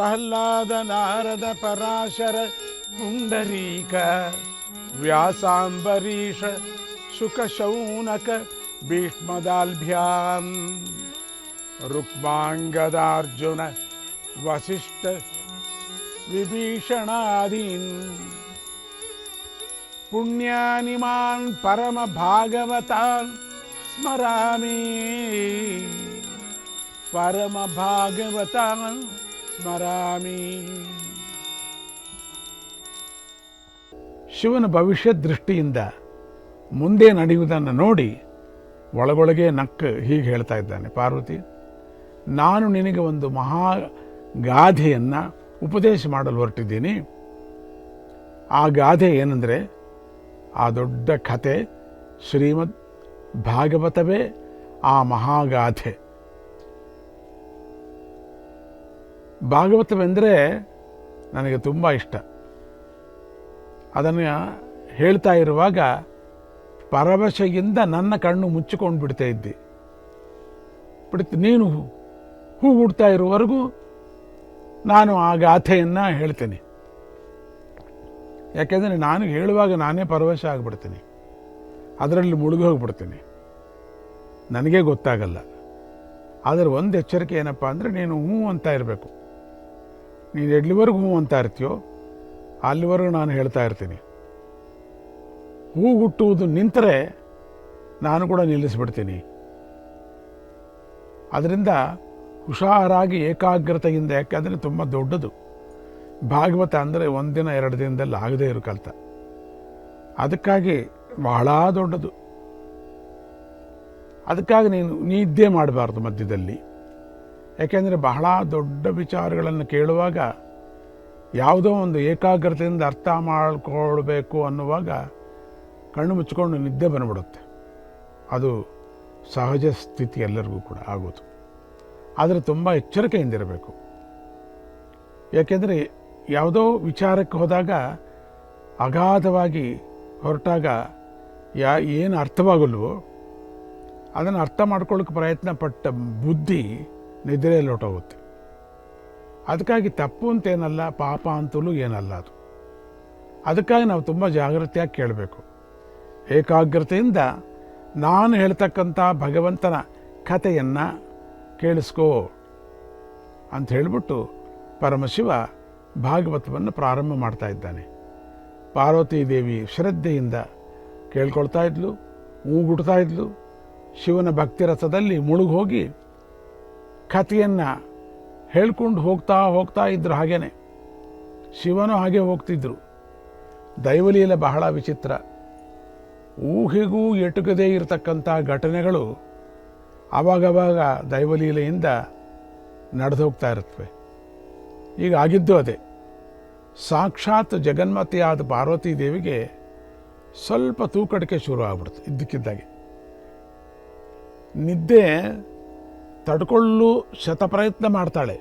ಪ್ರಹ್ಲಾದ ನಾರದ ಪರಾಶರ ಪುಂಡರೀಕ ವ್ಯಾಸಾಂಬರೀಷ ಶುಕ ಶೌನಕ ಭೀಷ್ಮದಾಲ್ಭ್ಯಾಂ ರುಕ್ಮಾಂಗದಾರ್ಜುನ ವಸಿಷ್ಠ ವಿಭೀಷಣಾದೀನ್ ಪುಣ್ಯಾನಿಮಾನ್ ಪರಮ ಭಾಗವತಾನ್ ಸ್ಮರಾಮಿ ಪರಮ ಭಾಗವತಾನ್ ಸ್ಮರಾಮಿ. ಶಿವನ ಭವಿಷ್ಯ ದೃಷ್ಟಿಯಿಂದ ಮುಂದೆ ನಡೆಯುವುದನ್ನು ನೋಡಿ ಒಳಗೊಳಗೆ ನಕ್ಕ ಹೀಗೆ ಹೇಳ್ತಾ ಇದ್ದಾನೆ, ಪಾರ್ವತಿ, ನಾನು ನಿನಗೆ ಒಂದು ಮಹಾ ಗಾಥೆಯನ್ನು ಉಪದೇಶ ಮಾಡಲು ಹೊರಟಿದ್ದೀನಿ. ಆ ಗಾಥೆ ಏನಂದರೆ, ಆ ದೊಡ್ಡ ಕಥೆ ಶ್ರೀಮದ್ ಭಾಗವತವೇ ಆ ಮಹಾಗಾಥೆ ಭಾಗವತವೆಂದರೆ ನನಗೆ ತುಂಬ ಇಷ್ಟ. ಅದನ್ನು ಹೇಳ್ತಾ ಇರುವಾಗ ಪರವಶೆಯಿಂದ ನನ್ನ ಕಣ್ಣು ಮುಚ್ಚಿಕೊಂಡು ಬಿಡ್ತಾ ಇದ್ದೆ. ಬಿಡ್ತು, ನೀನು ಹೂ ಹುಡ್ತಾ ಇರುವವರೆಗೂ ನಾನು ಆ ಗಾಥೆಯನ್ನು ಹೇಳ್ತೇನೆ. ಯಾಕೆಂದರೆ ನಾನು ಹೇಳುವಾಗ ನಾನೇ ಪರವಶ ಆಗಿಬಿಡ್ತೀನಿ. ಅದರಲ್ಲಿ ಮುಳುಗಿ ಹೋಗ್ಬಿಡ್ತೀನಿ. ನನಗೆ ಗೊತ್ತಾಗಲ್ಲ. ಆದರೆ ಒಂದು ಎಚ್ಚರಿಕೆ ಏನಪ್ಪ ಅಂದರೆ ನೀನು ಹ್ಞೂ ಅಂತ ಇರಬೇಕು. ನೀನು ಎಲ್ಲಿವರೆಗೂ ಹ್ಞೂ ಅಂತ ಇರ್ತೀಯೋ ಅಲ್ಲಿವರೆಗೂ ನಾನು ಹೇಳ್ತಾ ಇರ್ತೀನಿ. ಹೂ ಹುಟ್ಟುವುದು ನಿಂತರೆ ನಾನು ಕೂಡ ನಿಲ್ಲಿಸ್ಬಿಡ್ತೀನಿ. ಅದರಿಂದ ಹುಷಾರಾಗಿ ಏಕಾಗ್ರತೆಯಿಂದ ಯಾಕೆಂದರೆ ತುಂಬ ದೊಡ್ಡದು. ಭಾಗವತ ಅಂದರೆ ಒಂದಿನ ಎರಡು ದಿನದಲ್ಲಿ ಆಗದೇ ಇರೋ ಕಲ್ತ. ಅದಕ್ಕಾಗಿ ಬಹಳ ದೊಡ್ಡದು. ಅದಕ್ಕಾಗಿ ನೀನು ನಿದ್ದೆ ಮಾಡಬಾರ್ದು ಮಧ್ಯದಲ್ಲಿ. ಯಾಕೆಂದರೆ ಬಹಳ ದೊಡ್ಡ ವಿಚಾರಗಳನ್ನು ಕೇಳುವಾಗ ಯಾವುದೋ ಒಂದು ಏಕಾಗ್ರತೆಯಿಂದ ಅರ್ಥ ಮಾಡಿಕೊಳ್ಬೇಕು ಅನ್ನುವಾಗ ಕಣ್ಣು ಮುಚ್ಚಿಕೊಂಡು ನಿದ್ದೆ ಬಂದ್ಬಿಡುತ್ತೆ. ಅದು ಸಹಜ ಸ್ಥಿತಿ ಎಲ್ಲರಿಗೂ ಕೂಡ ಆಗೋದು. ಆದರೆ ತುಂಬ ಎಚ್ಚರಿಕೆಯಿಂದಿರಬೇಕು. ಯಾಕೆಂದರೆ ಯಾವುದೋ ವಿಚಾರಕ್ಕೆ ಹೋದಾಗ ಅಗಾಧವಾಗಿ ಹೊರಟಾಗ ಯಾ ಏನು ಅರ್ಥವಾಗಲ್ವೋ ಅದನ್ನು ಅರ್ಥ ಮಾಡ್ಕೊಳ್ಳೋಕೆ ಪ್ರಯತ್ನ ಪಟ್ಟ ಬುದ್ಧಿ ನಿದ್ರೆಯಲ್ಲಿ ಹೊಟ್ಟೋಗುತ್ತೆ ಅದಕ್ಕಾಗಿ ತಪ್ಪು ಅಂತೇನಲ್ಲ ಪಾಪ ಅಂತಲೂ ಏನಲ್ಲ ಅದು. ಅದಕ್ಕಾಗಿ ನಾವು ತುಂಬ ಜಾಗೃತಿಯಾಗಿ ಕೇಳಬೇಕು. ಏಕಾಗ್ರತೆಯಿಂದ ನಾನು ಹೇಳ್ತಕ್ಕಂಥ ಭಗವಂತನ ಕಥೆಯನ್ನು ಕೇಳಿಸ್ಕೋ ಅಂತ ಹೇಳಿಬಿಟ್ಟು ಪರಮಶಿವ ಭಾಗವತವನ್ನು ಪ್ರಾರಂಭ ಮಾಡ್ತಾ ಇದ್ದಾನೆ. ಪಾರ್ವತೀ ದೇವಿ ಶ್ರದ್ಧೆಯಿಂದ ಕೇಳ್ಕೊಳ್ತಾ ಇದ್ಲು ಮೂಗುಡ್ತಾ ಇದ್ಲು, ಶಿವನ ಭಕ್ತಿ ರಸದಲ್ಲಿ ಮುಳುಗಿ ಹೋಗಿ ಕಥೆಯನ್ನು ಹೇಳ್ಕೊಂಡು ಹೋಗ್ತಾ ಹೋಗ್ತಾ ಇದ್ರು ಹಾಗೇ ಶಿವನು ಹಾಗೆ ಹೋಗ್ತಿದ್ರು. ದೈವಲೀಲೆ ಬಹಳ ವಿಚಿತ್ರ. ಊಹೆಗೂ ಎಟುಕದೇ ಇರತಕ್ಕಂಥ ಘಟನೆಗಳು ಆವಾಗವಾಗ ದೈವಲೀಲೆಯಿಂದ ನಡೆದು ಹೋಗ್ತಾ ಇರುತ್ತವೆ. ಈಗ ಆಗಿದ್ದು ಅದೇ. ಸಾಕ್ಷಾತ್ ಜಗನ್ಮತಿಯಾದ ಪಾರ್ವತೀ ದೇವಿಗೆ ಸ್ವಲ್ಪ ತೂಕಡಿಕೆ ಶುರು ಆಗ್ಬಿಡ್ತು ಇದ್ದಕ್ಕಿದ್ದಾಗೆ. ನಿದ್ದೆ ತಡ್ಕೊಳ್ಳು ಶತಪ್ರಯತ್ನ ಮಾಡ್ತಾಳೆ.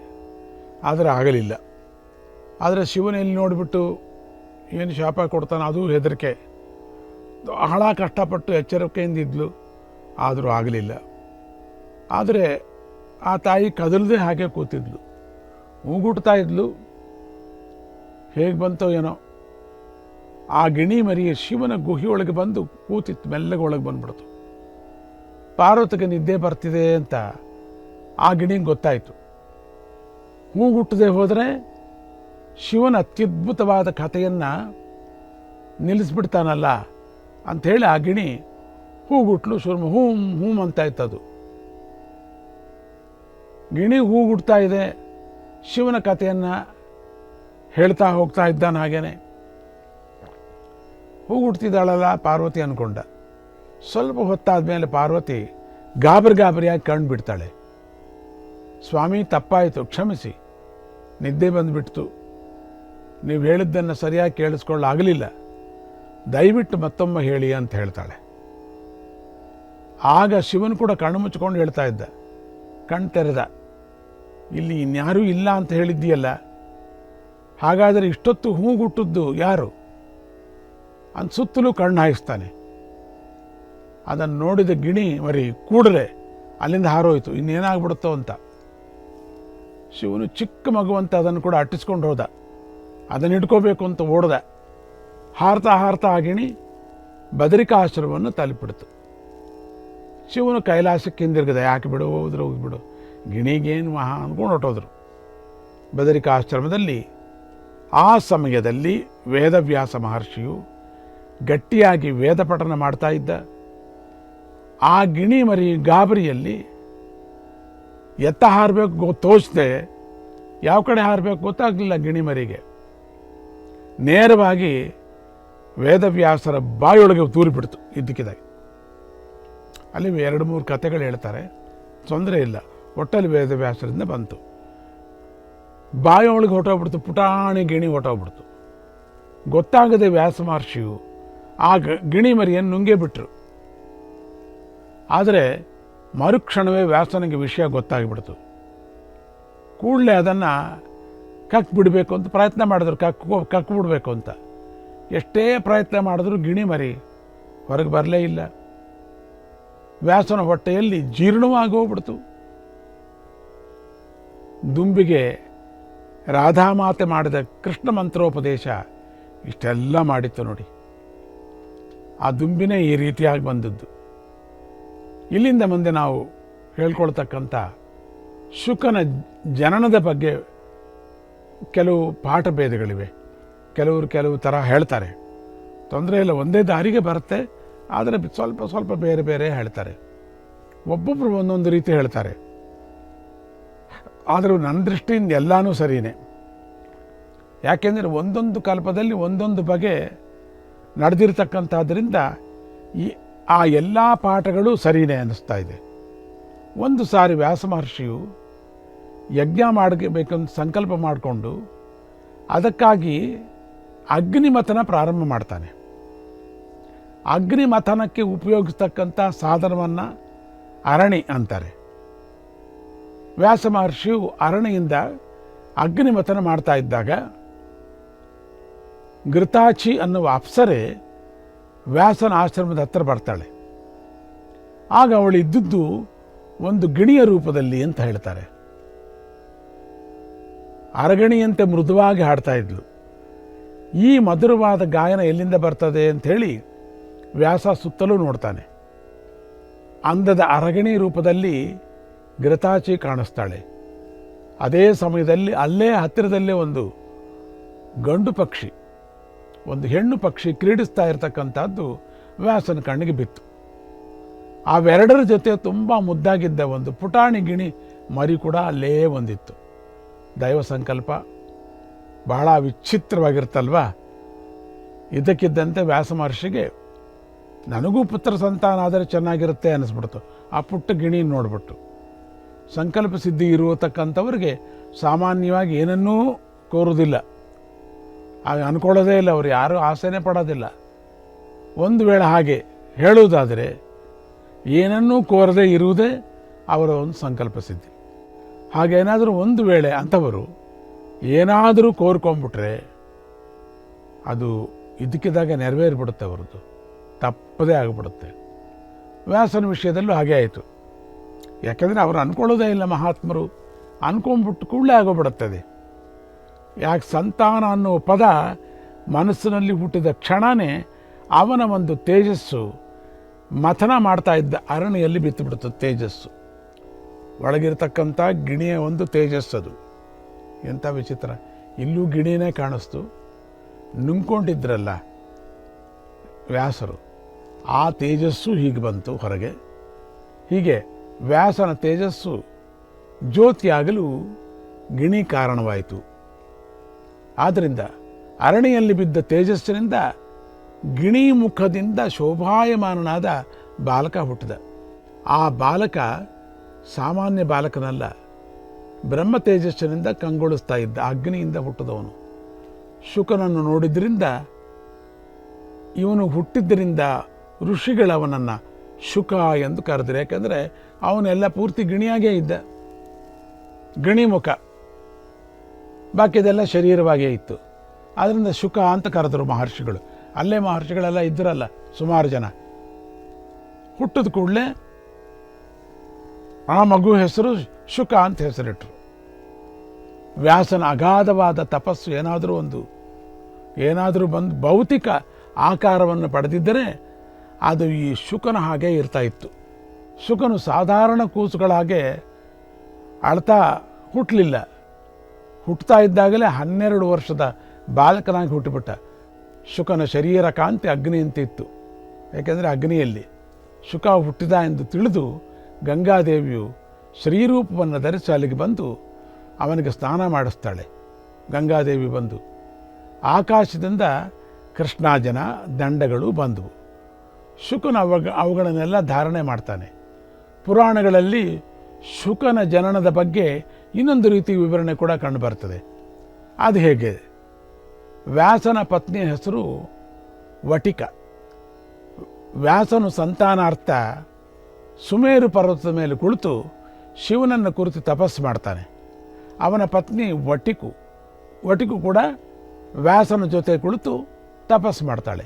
ಆದರೆ ಆಗಲಿಲ್ಲ. ಆದರೆ ಶಿವನ ಎಲ್ಲಿ ನೋಡಿಬಿಟ್ಟು ಏನು ಶಾಪ ಕೊಡ್ತಾನೆ ಅದು ಹೆದರಿಕೆ. ಬಹಳ ಕಷ್ಟಪಟ್ಟು ಎಚ್ಚರಿಕೆಯಿಂದ ಇದ್ಲು. ಆದರೂ ಆಗಲಿಲ್ಲ. ಆದರೆ ಆ ತಾಯಿ ಕದಲದೆ ಹಾಗೆ ಕೂತಿದ್ಲು. ಮೂಗುಟ್ತಾ ಇದ್ಲು. ಹೇಗೆ ಬಂತೋ ಏನೋ. ಆ ಗಿಣಿ ಮರಿಯ ಶಿವನ ಗುಹಿಯೊಳಗೆ ಬಂದು ಕೂತಿತ್ತು, ಮೆಲ್ಲಗೆ ಒಳಗೆ ಬಂದ್ಬಿಡ್ತು. ಪಾರ್ವತಿಗೆ ನಿದ್ದೆ ಬರ್ತಿದೆ ಅಂತ ಆ ಗಿಣಿಗೆ ಗೊತ್ತಾಯಿತು? ಹೂಗುಟ್ಟದೆ ಹೋದರೆ ಶಿವನ ಅತ್ಯದ್ಭುತವಾದ ಕಥೆಯನ್ನು ನಿಲ್ಲಿಸ್ಬಿಡ್ತಾನಲ್ಲ ಅಂಥೇಳಿ ಆ ಗಿಣಿ ಹೂಗುಟ್ಲು ಶುರು ಹೂಂ ಹೂಂ ಅಂತ ಅದು. ಗಿಣಿ ಹೂಗುಡ್ತಾ ಇದೆ, ಶಿವನ ಕಥೆಯನ್ನು ಹೇಳ್ತಾ ಹೋಗ್ತಾ ಇದ್ದಾನೆ ಹಾಗೇನೆ. ಹೂಗುಡ್ತಿದ್ದಾಳಲ್ಲ ಪಾರ್ವತಿ ಅಂದ್ಕೊಂಡ ಸ್ವಲ್ಪ ಹೊತ್ತಾದ ಮೇಲೆ ಪಾರ್ವತಿ ಗಾಬರಿ ಗಾಬರಿಯಾಗಿ ಕಣ್ಣು ಬಿಡ್ತಾಳೆ ಸ್ವಾಮಿ ತಪ್ಪಾಯಿತು, ಕ್ಷಮಿಸಿ. ನಿದ್ದೆ ಬಂದುಬಿಡ್ತು. ನೀವು ಹೇಳಿದ್ದನ್ನು ಸರಿಯಾಗಿ ಕೇಳಿಸ್ಕೊಳ್ಳಾಗಲಿಲ್ಲ. ದಯವಿಟ್ಟು ಮತ್ತೊಮ್ಮೆ ಹೇಳಿ ಅಂತ ಹೇಳ್ತಾಳೆ. ಆಗ ಶಿವನು ಕೂಡ ಕಣ್ಣು ಮುಚ್ಕೊಂಡು ಹೇಳ್ತಾ ಇದ್ದ. ಕಣ್ ತೆರೆದ. ಇಲ್ಲಿ ಇನ್ಯಾರೂ ಇಲ್ಲ ಅಂತ ಹೇಳಿದ್ದೀಯಲ್ಲ? ಹಾಗಾದರೆ ಇಷ್ಟೊತ್ತು ಹೂಗುಟ್ಟದ್ದು ಯಾರು? ಅಂತ ಸುತ್ತಲೂ ಕಣ್ಣು ಹಾಯಿಸ್ತಾನೆ. ಅದನ್ನು ನೋಡಿದ ಗಿಣಿ, ಮರಿ ಕೂಡಲೇ ಅಲ್ಲಿಂದ ಹಾರೋಯ್ತು, ಇನ್ನೇನಾಗ್ಬಿಡುತ್ತೋ ಅಂತ. ಶಿವನು ಚಿಕ್ಕ ಮಗುವಂತ ಅದನ್ನು ಕೂಡ ಅಟ್ಟಿಸ್ಕೊಂಡು ಹೋದ. ಅದನ್ನು ಇಟ್ಕೋಬೇಕು ಅಂತ ಓಡ್ದ. ಹಾರ್ತಾ ಹಾರ್ತಾ ಆಗಿಣಿ ಗಿಣಿ ಬದರಿಕಾಶ್ರಮವನ್ನು ತಲುಪಿಡ್ತು ಶಿವನು ಕೈಲಾಸಕ್ಕೆ ಹಿಂದಿರುಗದ. ಯಾಕೆ ಬಿಡು, ಹೋದ್ರು ಹೋಗ್ಬಿಡು ಗಿಣಿಗೇನು ಮಹಾ ಅಂದ್ಕೊಂಡು ಹೊಟ್ಟೋದ್ರು ಬದರಿಕಾಶ್ರಮದಲ್ಲಿ, ಆ ಸಮಯದಲ್ಲಿ ವೇದವ್ಯಾಸ ಮಹರ್ಷಿಯು ಗಟ್ಟಿಯಾಗಿ ವೇದ ಪಠನ ಮಾಡ್ತಾ ಇದ್ದ. ಆ ಗಿಣಿ ಮರಿ ಗಾಬರಿಯಲ್ಲಿ ಎತ್ತ ಹಾರಬೇಕು ತೋಚದೆ, ಯಾವ ಕಡೆ ಹಾರಬೇಕು ಗೊತ್ತಾಗಲಿಲ್ಲ ಗಿಣಿಮರಿಗೆ. ನೇರವಾಗಿ ವೇದವ್ಯಾಸರ ಬಾಯೊಳಗೆ ತೂರಿಬಿಡ್ತು ಇದ್ದಕ್ಕಿದಾಗಿ. ಅಲ್ಲಿ ಎರಡು ಮೂರು ಕಥೆಗಳು ಹೇಳ್ತಾರೆ, ತೊಂದರೆ ಇಲ್ಲ, ಒಟ್ಟಲ್ಲಿ ವೇದವ್ಯಾಸರಿಂದ ಬಂತು. ಬಾಯೊಳಗೆ ಹೊಟ್ಟೋಗ್ಬಿಡ್ತು ಪುಟಾಣಿ ಗಿಣಿ ಹೊಟ್ಟೋಗ್ಬಿಡ್ತು ಗೊತ್ತಾಗದೆ ವ್ಯಾಸ ಮಹರ್ಷಿಯು ಆ ಗಿಣಿ ಮರಿಯನ್ನು ನುಂಗೇ ಬಿಟ್ಟರು ಆದರೆ ಮರುಕ್ಷಣವೇ ವ್ಯಾಸನಿಗೆ ವಿಷಯ ಗೊತ್ತಾಗಿಬಿಡ್ತು. ಕೂಡಲೇ ಅದನ್ನು ಕಕ್ ಬಿಡಬೇಕು ಅಂತ ಪ್ರಯತ್ನ ಮಾಡಿದ್ರು. ಕಕ್ಕು ಕಕ್ ಬಿಡಬೇಕು ಅಂತ. ಎಷ್ಟೇ ಪ್ರಯತ್ನ ಮಾಡಿದ್ರು ಗಿಣಿ ಮರಿ ಹೊರಗೆ ಬರಲೇ ಇಲ್ಲ. ವ್ಯಾಸನ ಹೊಟ್ಟೆಯಲ್ಲಿ ಜೀರ್ಣವಾಗಿ ಹೋಗ್ಬಿಡ್ತು. ದುಂಬಿಗೆ ರಾಧಾಮಾತೆ ಮಾಡಿದ ಕೃಷ್ಣ ಮಂತ್ರೋಪದೇಶ ಇಷ್ಟೆಲ್ಲ ಮಾಡಿತ್ತು ನೋಡಿ. ಆ ದುಂಬಿನೇ ಈ ರೀತಿಯಾಗಿ ಬಂದದ್ದು. ಇಲ್ಲಿಂದ ಮುಂದೆ ನಾವು ಹೇಳ್ಕೊಳ್ತಕ್ಕಂಥ ಶುಕನ ಜನನದ ಬಗ್ಗೆ ಕೆಲವು ಪಾಠಭೇದಗಳಿವೆ ಕೆಲವರು ಕೆಲವು ಥರ ಹೇಳ್ತಾರೆ. ತೊಂದರೆ ಇಲ್ಲ, ಒಂದೇ ದಾರಿಗೆ ಬರುತ್ತೆ, ಆದರೆ ಸ್ವಲ್ಪ ಸ್ವಲ್ಪ ಬೇರೆ ಬೇರೆ ಹೇಳ್ತಾರೆ. ಒಬ್ಬೊಬ್ಬರು ಒಂದೊಂದು ರೀತಿ ಹೇಳ್ತಾರೆ. ಆದರೂ ನನ್ನ ದೃಷ್ಟಿಯಿಂದ ಎಲ್ಲನೂ ಸರಿಯೇ ಯಾಕೆಂದರೆ ಒಂದೊಂದು ಕಲ್ಪದಲ್ಲಿ ಒಂದೊಂದು ಬಗೆ ನಡೆದಿರ್ತಕ್ಕಂಥದ್ರಿಂದ ಈ ಆ ಎಲ್ಲ ಪಾಠಗಳು ಸರಿಯೇ ಅನ್ನಿಸ್ತಾ ಇದೆ. ಒಂದು ಸಾರಿ ವ್ಯಾಸ ಮಹರ್ಷಿಯು ಯಜ್ಞ ಮಾಡಬೇಕಂತ ಸಂಕಲ್ಪ ಮಾಡಿಕೊಂಡು ಅದಕ್ಕಾಗಿ ಅಗ್ನಿಮಥನ ಪ್ರಾರಂಭ ಮಾಡ್ತಾನೆ. ಅಗ್ನಿಮಥನಕ್ಕೆ ಉಪಯೋಗಿಸ್ತಕ್ಕಂಥ ಸಾಧನವನ್ನು ಅರಣಿ ಅಂತಾರೆ. ವ್ಯಾಸ ಮಹರ್ಷಿಯು ಅರಣಿಯಿಂದ ಅಗ್ನಿಮಥನ ಮಾಡ್ತಾ ಇದ್ದಾಗ, ಘೃತಾಚಿ ಅನ್ನುವ ಅಪ್ಸರೆ ವ್ಯಾಸನ ಆಶ್ರಮದ ಹತ್ತಿರ ಬರ್ತಾಳೆ. ಆಗ ಅವಳು ಇದ್ದದ್ದು ಒಂದು ಗಿಣಿಯ ರೂಪದಲ್ಲಿ ಅಂತ ಹೇಳ್ತಾರೆ. ಅರಗಣಿಯಂತೆ ಮೃದುವಾಗಿ ಹಾಡ್ತಾ ಇದ್ಲು. ಈ ಮಧುರವಾದ ಗಾಯನ ಎಲ್ಲಿಂದ ಬರ್ತದೆ ಅಂತ ಹೇಳಿ ವ್ಯಾಸ ಸುತ್ತಲೂ ನೋಡ್ತಾನೆ. ಅಂದದ ಅರಗಣಿ ರೂಪದಲ್ಲಿ ಗ್ರತಾಚಿ ಕಾಣಿಸ್ತಾಳೆ. ಅದೇ ಸಮಯದಲ್ಲಿ ಅಲ್ಲೇ ಹತ್ತಿರದಲ್ಲೇ ಒಂದು ಗಂಡು ಪಕ್ಷಿ. ಒಂದು ಹೆಣ್ಣು ಪಕ್ಷಿ ಕ್ರೀಡಿಸ್ತಾ ಇರತಕ್ಕಂಥದ್ದು ವ್ಯಾಸನ ಕಣ್ಣಿಗೆ ಬಿತ್ತು. ಅವೆರಡರ ಜೊತೆ ತುಂಬ ಮುದ್ದಾಗಿದ್ದ ಒಂದು ಪುಟಾಣಿ ಗಿಣಿ ಮರಿ ಕೂಡ ಅಲ್ಲೇ ಒಂದಿತ್ತು. ದೈವ ಸಂಕಲ್ಪ ಬಹಳ ವಿಚಿತ್ರವಾಗಿರ್ತಲ್ವ ಇದಕ್ಕಿದ್ದಂತೆ ವ್ಯಾಸ ಮಹರ್ಷಿಗೆ, ನನಗೂ ಪುತ್ರ ಸಂತಾನ ಆದರೆ ಚೆನ್ನಾಗಿರುತ್ತೆ ಅನ್ನಿಸ್ಬಿಡ್ತು. ಆ ಪುಟ್ಟ ಗಿಣಿ ನೋಡ್ಬಿಟ್ಟು. ಸಂಕಲ್ಪ ಸಿದ್ಧಿ ಇರುವತಕ್ಕಂಥವ್ರಿಗೆ ಸಾಮಾನ್ಯವಾಗಿ ಏನನ್ನೂ ಕೋರುವುದಿಲ್ಲ. ಆಗ ಅನ್ಕೊಳ್ಳೋದೇ ಇಲ್ಲ, ಅವರು ಯಾರೂ ಆಸೆನೇ ಪಡೋದಿಲ್ಲ. ಒಂದು ವೇಳೆ ಹಾಗೆ ಹೇಳುವುದಾದರೆ, ಏನನ್ನೂ ಕೋರದೇ ಇರುವುದೇ ಅವರ ಒಂದು ಸಂಕಲ್ಪ ಸಿದ್ಧಿ. ಹಾಗೇನಾದರೂ ಒಂದು ವೇಳೆ ಅಂಥವರು ಏನಾದರೂ ಕೋರ್ಕೊಂಬಿಟ್ರೆ ಅದು ಇದಕ್ಕಿದ್ದಾಗ ನೆರವೇರಿಬಿಡುತ್ತೆ ಅವರದ್ದು ತಪ್ಪದೇ ಆಗಿಬಿಡುತ್ತೆ. ವ್ಯಾಸನ ವಿಷಯದಲ್ಲೂ ಹಾಗೆ ಆಯಿತು. ಯಾಕೆಂದರೆ ಅವರು ಅನ್ಕೊಳ್ಳೋದೇ ಇಲ್ಲ ಮಹಾತ್ಮರು ಅಂದ್ಕೊಂಬಿಟ್ಟು ಕೂಡಲೇ ಆಗೋಗ್ಬಿಡುತ್ತದೆ ಯಾಕೆ ಸಂತಾನ ಅನ್ನೋ ಪದ ಮನಸ್ಸಿನಲ್ಲಿ ಹುಟ್ಟಿದ ಕ್ಷಣನೇ ಅವನ ಒಂದು ತೇಜಸ್ಸು ಮಥನ ಮಾಡ್ತಾ ಇದ್ದ ಅರಣ್ಯಲ್ಲಿ ಬಿತ್ತು ತೇಜಸ್ಸು. ಒಳಗಿರ್ತಕ್ಕಂಥ ಗಿಣಿಯ ಒಂದು ಅದು. ಎಂಥ ವಿಚಿತ್ರ. ಇಲ್ಲೂ ಗಿಣಿನೇ ಕಾಣಿಸ್ತು. ನುಂಗ್ಕೊಂಡಿದ್ರಲ್ಲ ವ್ಯಾಸರು, ಆ ತೇಜಸ್ಸು ಹೀಗೆ ಬಂತು ಹೊರಗೆ. ಹೀಗೆ ವ್ಯಾಸನ ತೇಜಸ್ಸು ಜ್ಯೋತಿಯಾಗಲು ಗಿಣಿ ಕಾರಣವಾಯಿತು. ಆದ್ದರಿಂದ ಅರಣಿಯಲ್ಲಿ ಬಿದ್ದ ತೇಜಸ್ಸಿನಿಂದ ಗಿಣಿ ಮುಖದಿಂದ ಶೋಭಾಯಮಾನನಾದ ಬಾಲಕ ಹುಟ್ಟಿದ. ಆ ಬಾಲಕ ಸಾಮಾನ್ಯ ಬಾಲಕನಲ್ಲ, ಬ್ರಹ್ಮ ತೇಜಸ್ಸಿನಿಂದ ಕಂಗೊಳಿಸ್ತಾ ಇದ್ದ, ಅಗ್ನಿಯಿಂದ ಹುಟ್ಟಿದವನು. ಶುಕನನ್ನು ನೋಡಿದ್ರಿಂದ, ಇವನು ಹುಟ್ಟಿದ್ದರಿಂದ ಋಷಿಗಳವನನ್ನು ಶುಕ ಎಂದು ಕರೆದರು. ಯಾಕಂದರೆ ಅವನೆಲ್ಲ ಪೂರ್ತಿ ಗಿಣಿಯಾಗೇ ಇದ್ದ. ಗಿಣಿ ಮುಖ ಬಾಕಿದೆಲ್ಲ ಶರೀರವಾಗೇ ಇತ್ತು. ಅದರಿಂದ ಶುಕ ಅಂತ ಕರೆದರು ಮಹರ್ಷಿಗಳು. ಅಲ್ಲೇ ಮಹರ್ಷಿಗಳೆಲ್ಲ ಇದ್ದರಲ್ಲ ಸುಮಾರು ಜನ. ಹುಟ್ಟಿದ ಕೂಡಲೇ ಆ ಮಗು ಹೆಸರು ಶುಕ ಅಂತ ಹೆಸರಿಟ್ರು. ವ್ಯಾಸನ ಅಗಾಧವಾದ ತಪಸ್ಸು ಏನಾದರೂ ಒಂದು, ಏನಾದರೂ ಬಂದು ಭೌತಿಕ ಆಕಾರವನ್ನು ಪಡೆದಿದ್ದರೆ ಅದು ಈ ಶುಕನ ಹಾಗೆ ಇರ್ತಾ ಇತ್ತು. ಶುಕನು ಸಾಧಾರಣ ಕೂಸುಗಳ ಹಾಗೆ ಅಳ್ತಾ ಹುಟ್ಟಲಿಲ್ಲ ಹುಟ್ಟುತ್ತಾ ಇದ್ದಾಗಲೇ ಹನ್ನೆರಡು ವರ್ಷದ ಬಾಲಕನಾಗಿ ಹುಟ್ಟುಬಿಟ್ಟ. ಶುಕನ ಶರೀರ ಕಾಂತಿ ಅಗ್ನಿಯಂತಿತ್ತು ಯಾಕೆಂದರೆ ಅಗ್ನಿಯಲ್ಲಿ ಶುಕ ಹುಟ್ಟಿದ ಎಂದು ತಿಳಿದು ಗಂಗಾದೇವಿಯು ಶ್ರೀರೂಪವನ್ನು ಧರಿಸಿ ಅಲ್ಲಿಗೆ ಬಂದು ಅವನಿಗೆ ಸ್ನಾನ ಮಾಡಿಸ್ತಾಳೆ. ಗಂಗಾದೇವಿ ಬಂದು ಆಕಾಶದಿಂದ ಕೃಷ್ಣಾಜನ ದಂಡಗಳು ಬಂದವು. ಶುಕನ ಅವಾಗ ಅವುಗಳನ್ನೆಲ್ಲ ಧಾರಣೆ ಮಾಡ್ತಾನೆ. ಪುರಾಣಗಳಲ್ಲಿ ಶುಕನ ಜನನದ ಬಗ್ಗೆ ಇನ್ನೊಂದು ರೀತಿ ವಿವರಣೆ ಕೂಡ ಕಂಡುಬರ್ತದೆ ಅದು ಹೇಗೆ? ವ್ಯಾಸನ ಪತ್ನಿಯ ಹೆಸರು ವಟಿಕ. ವ್ಯಾಸನು ಸಂತಾನಾರ್ಥ ಸುಮೇರು ಪರ್ವತದ ಮೇಲೆ ಕುಳಿತು ಶಿವನನ್ನು ಕುರಿತು ತಪಸ್ಸು ಮಾಡ್ತಾನೆ. ಅವನ ಪತ್ನಿ ವಟಿಕು. ವಟಿಕು ಕೂಡ ವ್ಯಾಸನ ಜೊತೆ ಕುಳಿತು ತಪಸ್ಸು ಮಾಡ್ತಾಳೆ.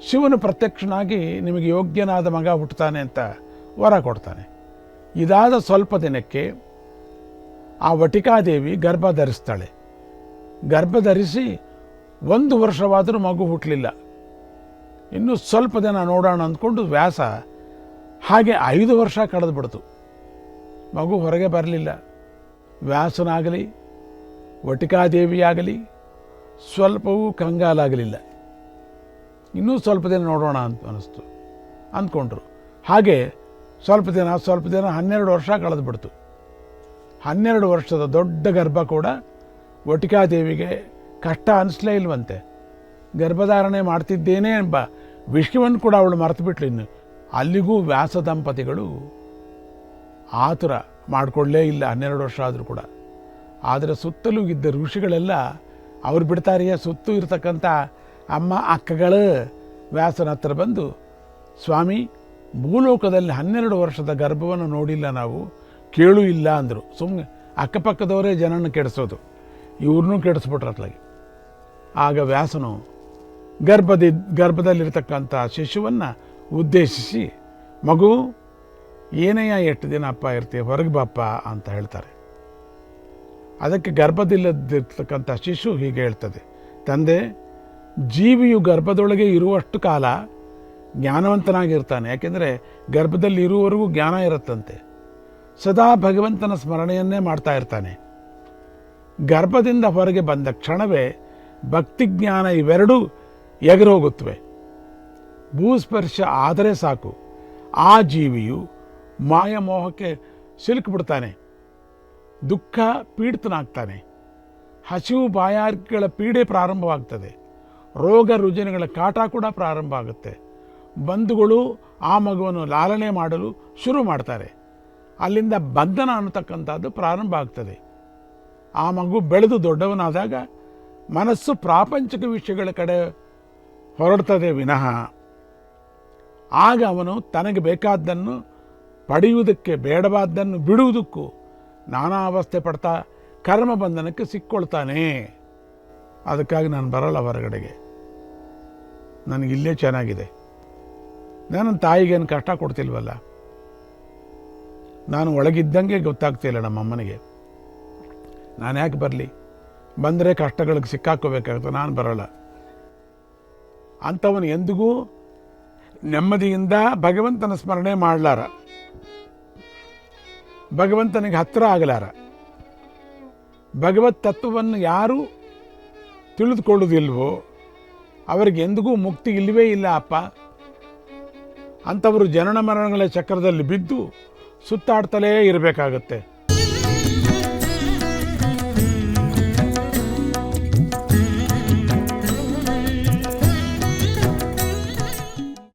ಶಿವನು ಪ್ರತ್ಯಕ್ಷನಾಗಿ ನಿಮಗೆ ಯೋಗ್ಯನಾದ ಮಗ ಹುಟ್ಟುತ್ತಾನೆ ಅಂತ ವರ ಕೊಡ್ತಾನೆ. ಇದಾದ ಸ್ವಲ್ಪ ದಿನಕ್ಕೆ ಆ ವಟಿಕಾದೇವಿ ಗರ್ಭ ಧರಿಸ್ತಾಳೆ ಗರ್ಭ ಧರಿಸಿ ಒಂದು ವರ್ಷವಾದರೂ ಮಗು ಹುಟ್ಟಲಿಲ್ಲ ಇನ್ನು ಸ್ವಲ್ಪ ದಿನ ನೋಡೋಣ ಅಂದ್ಕೊಂಡು ವ್ಯಾಸ ಹಾಗೆ ಐದು ವರ್ಷ ಕಳೆದುಬಿಡ್ತು. ಮಗು ಹೊರಗೆ ಬರಲಿಲ್ಲ. ವ್ಯಾಸನಾಗಲಿ, ವಟಿಕಾದೇವಿಯಾಗಲಿ, ಸ್ವಲ್ಪವೂ ಕಂಗಾಲಾಗಲಿಲ್ಲ. ಇನ್ನೂ ಸ್ವಲ್ಪ ದಿನ ನೋಡೋಣ ಅಂತ ಅನ್ನಿಸ್ತು ಅಂದ್ಕೊಂಡ್ರು. ಹಾಗೆ ಸ್ವಲ್ಪ ದಿನ ಸ್ವಲ್ಪ ದಿನ ಹನ್ನೆರಡು ವರ್ಷ ಕಳೆದು ಬಿಡ್ತು ಹನ್ನೆರಡು ವರ್ಷದ ದೊಡ್ಡ ಗರ್ಭ ಕೂಡ ವಟಿಕಾದೇವಿಗೆ ಕಷ್ಟ ಅನಿಸ್ಲೇ ಇಲ್ವಂತೆ. ಗರ್ಭಧಾರಣೆ ಮಾಡ್ತಿದ್ದೇನೆ ಎಂಬ ವಿಷಯವನ್ನು ಕೂಡ ಅವಳು ಮರೆತು ಬಿಟ್ಲು ಇನ್ನು. ಅಲ್ಲಿಗೂ ವ್ಯಾಸ ದಂಪತಿಗಳು ಆತುರ ಮಾಡಿಕೊಳ್ಳೇ ಇಲ್ಲ ಹನ್ನೆರಡು ವರ್ಷ ಆದರೂ ಕೂಡ. ಆದರೆ ಸುತ್ತಲೂ ಇದ್ದ ಋಷಿಗಳೆಲ್ಲ ಅವ್ರು ಬಿಡ್ತಾರೆಯೇ? ಸುತ್ತೂ ಇರತಕ್ಕಂಥ ಅಮ್ಮ, ಅಕ್ಕಗಳು. ವ್ಯಾಸನ ಹತ್ರ ಬಂದು, ಸ್ವಾಮಿ, ಭೂಲೋಕದಲ್ಲಿ ಹನ್ನೆರಡು ವರ್ಷದ ಗರ್ಭವನ್ನು ನೋಡಿಲ್ಲ ನಾವು. ಕೇಳೂ ಇಲ್ಲ ಅಂದರು. ಸುಮ್ಮನೆ ಅಕ್ಕಪಕ್ಕದವರೇ ಜನನ ಕೆಡಿಸೋದು. ಇವ್ರನ್ನೂ ಕೆಡಿಸ್ಬಿಟ್ರತ್ಲಾಗಿ. ಆಗ ವ್ಯಾಸನು ಗರ್ಭದಿ, ಗರ್ಭದಲ್ಲಿರ್ತಕ್ಕಂಥ ಶಿಶುವನ್ನು ಉದ್ದೇಶಿಸಿ, ಮಗು ಏನಯ್ಯ ಎಷ್ಟು ದಿನ ಅಪ್ಪ ಇರ್ತೀಯ? ಹೊರಗೆ ಬಾಪ್ಪ ಅಂತ ಹೇಳ್ತಾರೆ. ಅದಕ್ಕೆ ಗರ್ಭದಿಲ್ಲದಿರ್ತಕ್ಕಂಥ ಶಿಶು ಹೀಗೆ ಹೇಳ್ತದೆ. ತಂದೆ, ಜೀವಿಯು ಗರ್ಭದೊಳಗೆ ಇರುವಷ್ಟು ಕಾಲ ಜ್ಞಾನವಂತನಾಗಿರ್ತಾನೆ. ಯಾಕೆಂದರೆ ಗರ್ಭದಲ್ಲಿ ಇರುವವರೆಗೂ ಜ್ಞಾನ ಇರುತ್ತಂತೆ. ಸದಾ ಭಗವಂತನ ಸ್ಮರಣೆಯನ್ನೇ ಮಾಡ್ತಾ ಇರ್ತಾನೆ. ಗರ್ಭದಿಂದ ಹೊರಗೆ ಬಂದ ಕ್ಷಣವೇ ಭಕ್ತಿಜ್ಞಾನ ಇವೆರಡೂ ಎಗರೋಗುತ್ತವೆ. ಭೂಸ್ಪರ್ಶ ಆದರೆ ಸಾಕು. ಆ ಜೀವಿಯು ಮಾಯಮೋಹಕ್ಕೆ ಸಿಲುಕಿಬಿಡ್ತಾನೆ. ದುಃಖ ಪೀಡಿತನಾಗ್ತಾನೆ. ಹಸಿವು ಬಾಯಾರಿಕೆಗಳ ಪೀಡೆ ಪ್ರಾರಂಭವಾಗ್ತದೆ. ರೋಗ ರುಜಿನಗಳ ಕಾಟ ಕೂಡ ಪ್ರಾರಂಭ ಆಗುತ್ತೆ. ಬಂಧುಗಳು ಆ ಮಗುವನ್ನು ಲಾಲನೆ ಮಾಡಲು ಶುರು ಮಾಡ್ತಾರೆ. ಅಲ್ಲಿಂದ ಬಂಧನ ಅನ್ನತಕ್ಕಂಥದ್ದು ಪ್ರಾರಂಭ ಆಗ್ತದೆ. ಆ ಮಗು ಬೆಳೆದು ದೊಡ್ಡವನಾದಾಗ ಮನಸ್ಸು ಪ್ರಾಪಂಚಿಕ ವಿಷಯಗಳ ಕಡೆ ಹೊರಡ್ತದೆ ವಿನಃ. ಆಗ ಅವನು ತನಗೆ ಬೇಕಾದ್ದನ್ನು ಪಡೆಯುವುದಕ್ಕೆ ಬೇಡವಾದ್ದನ್ನು ಬಿಡುವುದಕ್ಕೂ ನಾನಾ ಅವಸ್ಥೆ ಪಡ್ತಾ ಕರ್ಮ ಬಂಧನಕ್ಕೆ ಸಿಕ್ಕೊಳ್ತಾನೆ. ಅದಕ್ಕಾಗಿ ನಾನು ಬರಲ್ಲ ಹೊರಗಡೆಗೆ. ನನಗಿಲ್ಲೇ ಚೆನ್ನಾಗಿದೆ. ನಾನು ತಾಯಿಗೇನು ಕಷ್ಟ ಕೊಡ್ತಿಲ್ವಲ್ಲ? ನಾನು ಒಳಗಿದ್ದಂಗೆ ಗೊತ್ತಾಗ್ತಿಲ್ಲ ನಮ್ಮ ಅಮ್ಮನಿಗೆ. ನಾನು ಯಾಕೆ ಬರಲಿ? ಬಂದರೆ ಕಷ್ಟಗಳಿಗೆ ಸಿಕ್ಕಾಕೋಬೇಕಾಗುತ್ತೆ, ನಾನು ಬರಲ್ಲ. ಅಂಥವನು ಎಂದಿಗೂ ನೆಮ್ಮದಿಯಿಂದ ಭಗವಂತನ ಸ್ಮರಣೆ ಮಾಡಲಾರ. ಭಗವಂತನಿಗೆ ಹತ್ತಿರ ಆಗಲಾರ. ಭಗವತ್ ತತ್ವವನ್ನು ಯಾರು ತಿಳಿದುಕೊಳ್ಳುವುದಿಲ್ವೋ, ಅವರಿಗೆ ಎಂದಿಗೂ ಮುಕ್ತಿ ಇಲ್ಲವೇ ಇಲ್ಲ, ಅಪ್ಪ. ಅಂಥವರು ಜನನ ಮರಣಗಳ ಚಕ್ರದಲ್ಲಿ ಬಿದ್ದು ಸುತ್ತಾಡ್ತಲೇ ಇರಬೇಕಾಗತ್ತೆ.